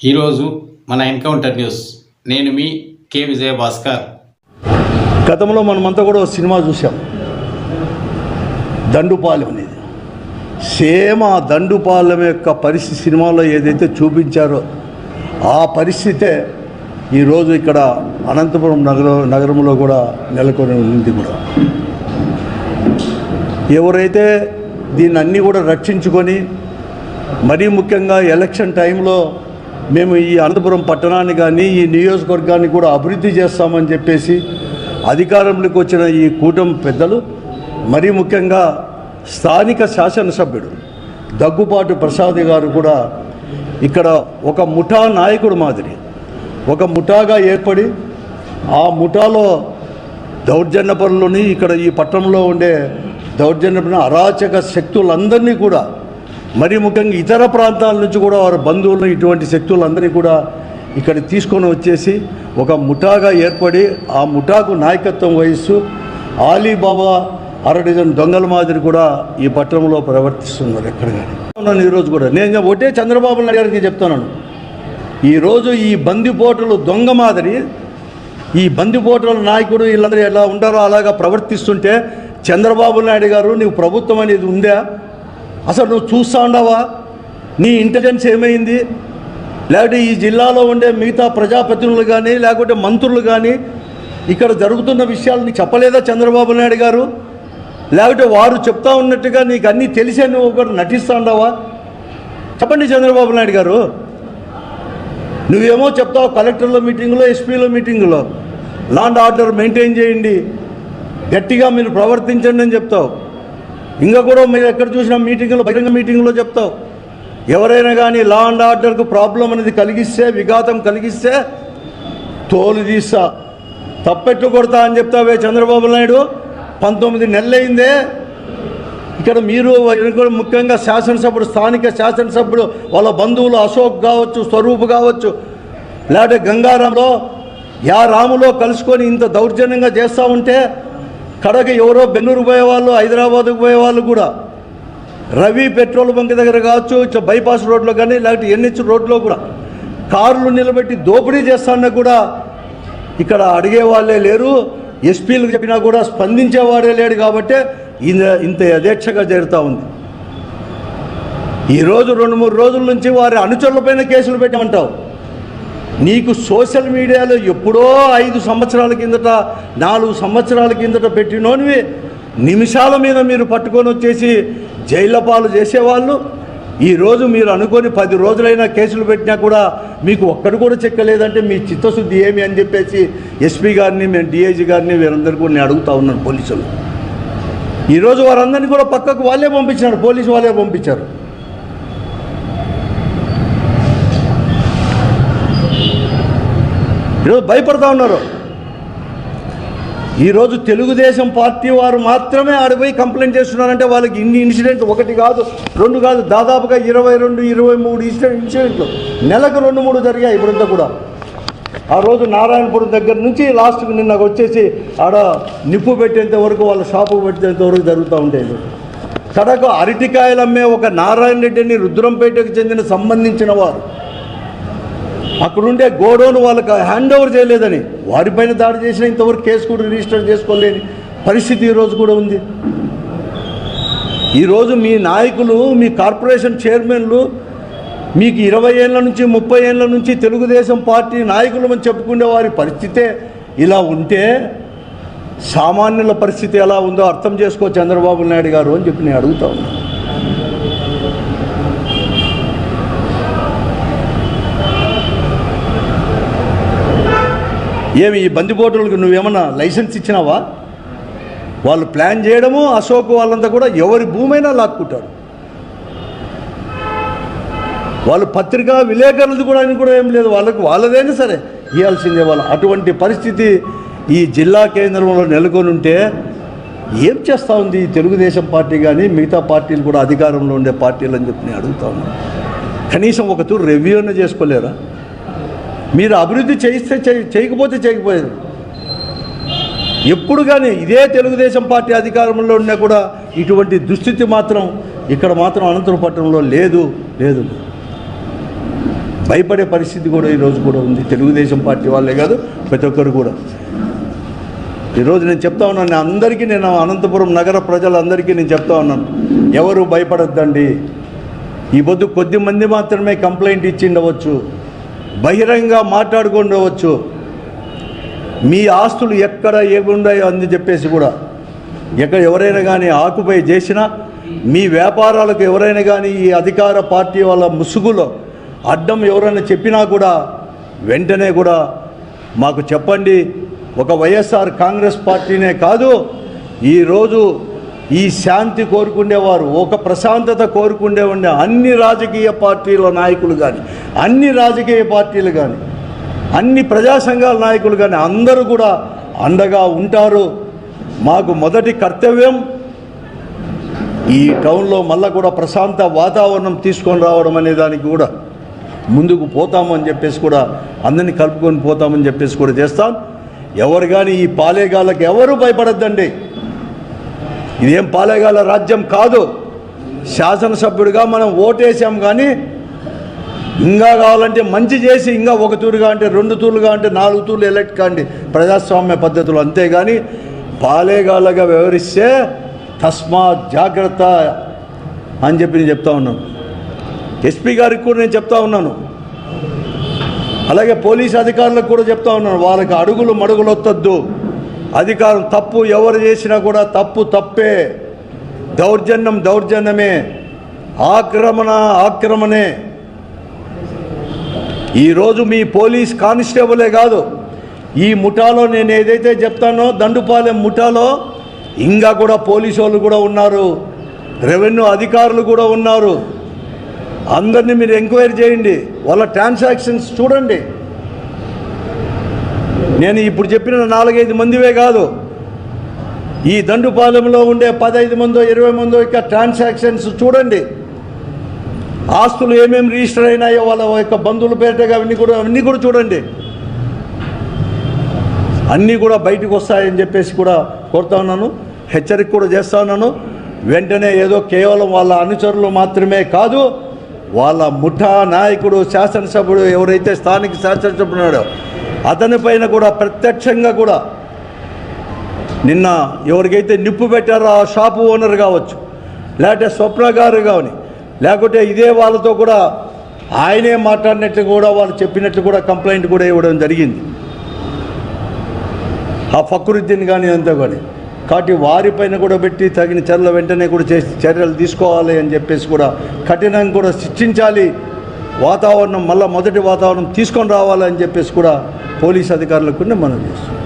ఈరోజు మన encounter news. నేను మీ కె విజయ భాస్కర్ గతంలో మనమంతా కూడా ఒక సినిమా చూసాం దండుపాలెం అనేది. సేమ్ ఆ దండుపాలెం యొక్క పరిస్థితి సినిమాలో ఏదైతే చూపించారో ఆ పరిస్థితే ఈరోజు ఇక్కడ అనంతపురం నగర నగరంలో కూడా నెలకొని ఉంది కూడా. ఎవరైతే దీన్ని అన్నీ కూడా రక్షించుకొని మరీ ముఖ్యంగా ఎలక్షన్ టైంలో మేము ఈ అనంతపురం పట్టణాన్ని కానీ ఈ నియోజకవర్గాన్ని కూడా అభివృద్ధి చేస్తామని చెప్పేసి అధికారంలోకి వచ్చిన ఈ కూటమి పెద్దలు మరీ ముఖ్యంగా స్థానిక శాసనసభ్యుడు దగ్గుపాటు ప్రసాద్ గారు కూడా ఇక్కడ ఒక ముఠా నాయకుడు మాదిరి ఒక ముఠాగా ఏర్పడి ఆ ముఠాలో దౌర్జన్య పనులని ఇక్కడ ఈ పట్టణంలో ఉండే దౌర్జన్య అరాచక శక్తులందరినీ కూడా మరి ముఖ్యంగా ఇతర ప్రాంతాల నుంచి కూడా వారి బంధువులను ఇటువంటి శక్తులందరినీ కూడా ఇక్కడ తీసుకొని వచ్చేసి ఒక ముఠాగా ఏర్పడి ఆ ముఠాకు నాయకత్వం వహిస్తూ ఆలీబాబా అరడిజన్ దొంగల మాదిరి కూడా ఈ పట్టణంలో ప్రవర్తిస్తున్నారు ఎక్కడ కానీ. ఈరోజు కూడా. నేను ఒకటే చంద్రబాబు నాయుడు గారికి చెప్తున్నాను. ఈరోజు ఈ బందిపోటలు దొంగ మాదిరి ఈ బందిపోటుల నాయకుడు వీళ్ళందరూ ఎలా ఉంటారో అలాగా ప్రవర్తిస్తుంటే చంద్రబాబు నాయుడు గారు నీవు ప్రభుత్వం అనేది ఉందా? అసలు నువ్వు చూస్తా ఉండవా? నీ ఇంటెలిజెన్స్ ఏమైంది? లేకపోతే ఈ జిల్లాలో ఉండే మిగతా ప్రజాప్రతినిధులు కానీ లేకుంటే మంత్రులు కానీ ఇక్కడ జరుగుతున్న విషయాలు నీకు చెప్పలేదా చంద్రబాబు నాయుడు గారు? లేకపోతే వారు చెప్తా ఉన్నట్టుగా నీకు అన్నీ తెలిసే నువ్వు ఒకటి నటిస్తా ఉండవా? చెప్పండి చంద్రబాబు నాయుడు గారు. నువ్వేమో చెప్తావు కలెక్టర్ల మీటింగ్లో ఎస్పీలో మీటింగ్లో. లాండ్ ఆర్డర్ మెయింటైన్ చేయండి. గట్టిగా మీరు ప్రవర్తించండి అని చెప్తావు. ఇంకా కూడా మీరు ఎక్కడ చూసినా మీటింగ్లో బహిరంగ మీటింగ్లో చెప్తావు. ఎవరైనా కానీ లా అండ్ ఆర్డర్కు ప్రాబ్లం అనేది కలిగిస్తే విఘాతం కలిగిస్తే తోలు తీస్తా. తప్పెట్టు కొడతా అని చెప్తావే చంద్రబాబు నాయుడు. పంతొమ్మిది నెలలైందే. ఇక్కడ మీరు ముఖ్యంగా శాసనసభ్యుడు స్థానిక శాసనసభ్యుడు వాళ్ళ బంధువులు అశోక్ కావచ్చు స్వరూప్ కావచ్చు లేకపోతే గంగారంలో యా రాములో కలుసుకొని ఇంత దౌర్జన్యంగా చేస్తూ ఉంటే కడగ ఎవరో బెంగళూరు పోయేవాళ్ళు హైదరాబాద్కు పోయేవాళ్ళు కూడా. రవి పెట్రోల్ బంక్ దగ్గర కావచ్చు బైపాస్ రోడ్లో కానీ లేకపోతే ఎన్హెచ్ రోడ్లో కూడా. కార్లు నిలబెట్టి దోపిడీ చేస్తాన్నా కూడా ఇక్కడ అడిగే వాళ్ళే లేరు. ఎస్పీలకు చెప్పినా కూడా స్పందించేవాడే లేడు కాబట్టి ఇంత ఇంత యథేచ్ఛగా జరుగుతూ ఉంది. ఈరోజు రెండు మూడు రోజుల నుంచి వారి అనుచరులపైన కేసులు పెట్టమంటావు. నీకు సోషల్ మీడియాలో ఎప్పుడో ఐదు సంవత్సరాల కిందట నాలుగు సంవత్సరాల కిందట పెట్టినోనివి నిమిషాల మీద మీరు పట్టుకొని వచ్చేసి జైళ్ళ పాలు చేసేవాళ్ళు. ఈరోజు మీరు అనుకొని పది రోజులైనా కేసులు పెట్టినా కూడా మీకు ఒక్కడు కూడా చెక్కలేదంటే మీ చిత్తశుద్ధి ఏమి అని చెప్పేసి ఎస్పీ గారిని మేము డిఐజీ గారిని వీరందరూ కూడా నేను అడుగుతా ఉన్నాను పోలీసులు. ఈరోజు వారందరినీ కూడా పక్కకు వాళ్ళే పంపించినారు పోలీసు వాళ్ళే పంపించారు. ఈరోజు భయపడతా ఉన్నారు. ఈరోజు తెలుగుదేశం పార్టీ వారు మాత్రమే ఆడిపోయి కంప్లైంట్ చేస్తున్నారంటే వాళ్ళకి ఇన్ని ఇన్సిడెంట్ ఒకటి కాదు రెండు కాదు దాదాపుగా ఇరవై రెండు ఇరవై మూడు ఇన్సిడెంట్ ఇన్సిడెంట్లు. నెలకు రెండు మూడు జరిగాయి ఇప్పుడంతా కూడా. ఆ రోజు నారాయణపురం దగ్గర నుంచి లాస్ట్కి నిన్న వచ్చేసి ఆడ నిప్పు పెట్టేంత వరకు వాళ్ళ షాపు పెట్టేంత వరకు జరుగుతూ ఉండేది. సడకు అరటికాయలమ్మే ఒక నారాయణ రెడ్డిని రుద్రంపేటకు చెందిన సంబంధించిన వారు. అక్కడుండే గోడౌన్ వాళ్ళకి హ్యాండ్ ఓవర్ చేయలేదని. వారిపైన దాడి చేసిన ఇంతవరకు కేసు కూడా రిజిస్టర్ చేసుకోలేని పరిస్థితి ఈరోజు కూడా ఉంది. ఈరోజు మీ నాయకులు మీ కార్పొరేషన్ చైర్మన్లు మీకు ఇరవై ఏళ్ళ నుంచి ముప్పై ఏళ్ళ నుంచి తెలుగుదేశం పార్టీ నాయకులు అని చెప్పుకునే వారి పరిస్థితే ఇలా ఉంటే సామాన్యుల పరిస్థితి ఎలా ఉందో అర్థం చేసుకో చంద్రబాబు నాయుడు గారు అని చెప్పి నేను అడుగుతా ఉన్నాను ఏమి ఈ బందిపోటులకు నువ్వేమన్నా లైసెన్స్ ఇచ్చినావా? వాళ్ళు ప్లాన్ చేయడము అశోక్ వాళ్ళంతా కూడా ఎవరి భూమైనా లాక్కుంటారు. వాళ్ళు పత్రికా విలేకరులది కూడా అని కూడా ఏం లేదు వాళ్ళకు వాళ్ళదైనా సరే? ఇవ్వాల్సిందే వాళ్ళు. అటువంటి పరిస్థితి ఈ జిల్లా కేంద్రంలో నెలకొని ఉంటే ఏం చేస్తూ ఉంది ఈ తెలుగుదేశం పార్టీ కానీ మిగతా పార్టీలు కూడా అధికారంలో ఉండే పార్టీలు అని చెప్పి నేను అడుగుతా ఉన్నాను కనీసం ఒక తూరు రివ్యూ అన్న చేసుకోలేరా? మీరు అభివృద్ధి చేయిస్తే చేయ- చేయకపోతే చేయకపోయేది. ఎప్పుడు కానీ ఇదే తెలుగుదేశం పార్టీ అధికారంలో ఉన్నా కూడా ఇటువంటి దుస్థితి మాత్రం ఇక్కడ మాత్రం అనంతపురం పట్టణంలో లేదు లేదు. భయపడే పరిస్థితి కూడా ఈరోజు కూడా ఉంది. తెలుగుదేశం పార్టీ వాళ్ళే కాదు ప్రతి ఒక్కరు కూడా. ఈరోజు నేను చెప్తా ఉన్నాను నేను అందరికీ నేను అనంతపురం నగర ప్రజలందరికీ నేను చెప్తా ఉన్నాను. ఎవరు భయపడొద్దండి. ఈ పొద్దు కొద్ది మంది మాత్రమే కంప్లైంట్ ఇచ్చిండవచ్చు. బహిరంగ మాట్లాడుకుండవచ్చు. మీ ఆస్తులు ఎక్కడ ఏముండాయో అని చెప్పేసి కూడా ఎక్కడ ఎవరైనా కానీ ఆకుపై చేసినా మీ వ్యాపారాలకు ఎవరైనా కానీ ఈ అధికార పార్టీ వాళ్ళ ముసుగులో అడ్డం ఎవరైనా చెప్పినా కూడా వెంటనే కూడా మాకు చెప్పండి. ఒక వైఎస్ఆర్ కాంగ్రెస్ పార్టీనే కాదు ఈరోజు ఈ శాంతి కోరుకునేవారు ఒక ప్రశాంతత కోరుకునే ఉండే అన్ని రాజకీయ పార్టీల నాయకులు కానీ అన్ని రాజకీయ పార్టీలు కానీ అన్ని ప్రజా సంఘాల నాయకులు కానీ అందరూ కూడా అండగా ఉంటారు. మాకు మొదటి కర్తవ్యం ఈ టౌన్లో మళ్ళా కూడా ప్రశాంత వాతావరణం తీసుకొని రావడం అనే దానికి కూడా. ముందుకు పోతామని చెప్పేసి కూడా అందరినీ కలుపుకొని పోతామని చెప్పేసి కూడా చేస్తాం. ఎవరు కానీ ఈ పాలేగాళ్ళకి ఎవరు భయపడద్దండి. ఇదేం పాలేగాల రాజ్యం కాదు. శాసనసభ్యుడిగా మనం ఓటేసాం కానీ ఇంకా కావాలంటే మంచి చేసి ఇంకా ఒక తూరుగా అంటే రెండు తూర్లుగా అంటే నాలుగు తూర్లు ఎలక్ట్ కాండి. ప్రజాస్వామ్య పద్ధతులు అంతేగాని పాలేగాళ్ళగా వ్యవహరిస్తే తస్మాత్ జాగ్రత్త అని చెప్పి నేను చెప్తా ఉన్నాను. ఎస్పీ గారికి కూడా నేను చెప్తా ఉన్నాను. అలాగే పోలీస్ అధికారులకు కూడా చెప్తా ఉన్నాను. వాళ్ళకి అడుగులు మడుగులు వత్తద్దు అధికారం తప్పు ఎవరు చేసినా కూడా తప్పు తప్పే. దౌర్జన్యం దౌర్జన్యమే. ఆక్రమణ ఆక్రమణే ఈరోజు మీ పోలీస్ కానిస్టేబులే కాదు ఈ ముఠాలో నేను ఏదైతే చెప్తానో దండుపాలెం ముఠాలో ఇంకా కూడా పోలీసు వాళ్ళు కూడా ఉన్నారు రెవెన్యూ అధికారులు కూడా ఉన్నారు. అందరినీ మీరు ఎంక్వైరీ చేయండి వాళ్ళ ట్రాన్సాక్షన్స్ చూడండి. నేను ఇప్పుడు చెప్పిన నాలుగైదు మందివే కాదు ఈ దండుపాలెంలో ఉండే పదహైదు మందో ఇరవై మందో ఇక ట్రాన్సాక్షన్స్ చూడండి. ఆస్తులు ఏమేమి రిజిస్టర్ అయినాయో వాళ్ళ యొక్క బంధువుల పేరిట అవన్నీ కూడా అవన్నీ కూడా చూడండి. అన్నీ కూడా బయటకు వస్తాయని చెప్పేసి కూడా కోరుతా ఉన్నాను. హెచ్చరిక కూడా చేస్తా ఉన్నాను. వెంటనే ఏదో కేవలం వాళ్ళ అనుచరులు మాత్రమే కాదు వాళ్ళ ముఠా నాయకుడు శాసనసభ్యుడు ఎవరైతే స్థానిక శాసనసభ్యుడు ఉన్నాడో అతని పైన కూడా ప్రత్యక్షంగా కూడా నిన్న ఎవరికైతే నిప్పు పెట్టారో ఆ షాపు ఓనర్ కావచ్చు లేకపోతే స్వప్న గారు కావని లేకుంటే ఇదే వాళ్ళతో కూడా ఆయనే మాట్లాడినట్లు కూడా వాళ్ళు చెప్పినట్లు కూడా కంప్లైంట్ కూడా ఇవ్వడం జరిగింది. ఆ ఫక్రుద్దీన్ కానీ అంతా కానీ కాబట్టి వారిపైన కూడా పెట్టి తగిన చర్యలు వెంటనే కూడా చేసి చర్యలు తీసుకోవాలి అని చెప్పేసి కూడా కఠినంగా కూడా శిక్షించాలి. వాతావరణం మళ్ళీ మొదటి వాతావరణం తీసుకొని రావాలని చెప్పేసి కూడా పోలీస్ అధికారులకు కూడా మనం చేస్తున్నాం.